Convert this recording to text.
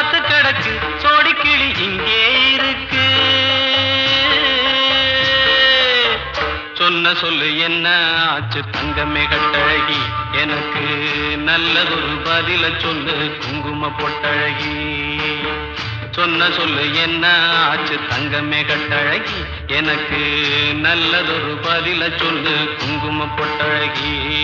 காத்து கிடக்கு சோடிக்கிளி இங்கே இருக்கு. சொன்ன சொல்லு என்ன ஆச்சு தங்கமே கட்டழகி? எனக்கு நல்லதொரு பதில சொல்லு குங்கும பொட்டழகி. சொன்ன சொல்லு என்ன ஆச்சு தங்கமே கட்டழகி? எனக்கு நல்லதொரு பதில சொல்லு குங்கும பொட்டழகி.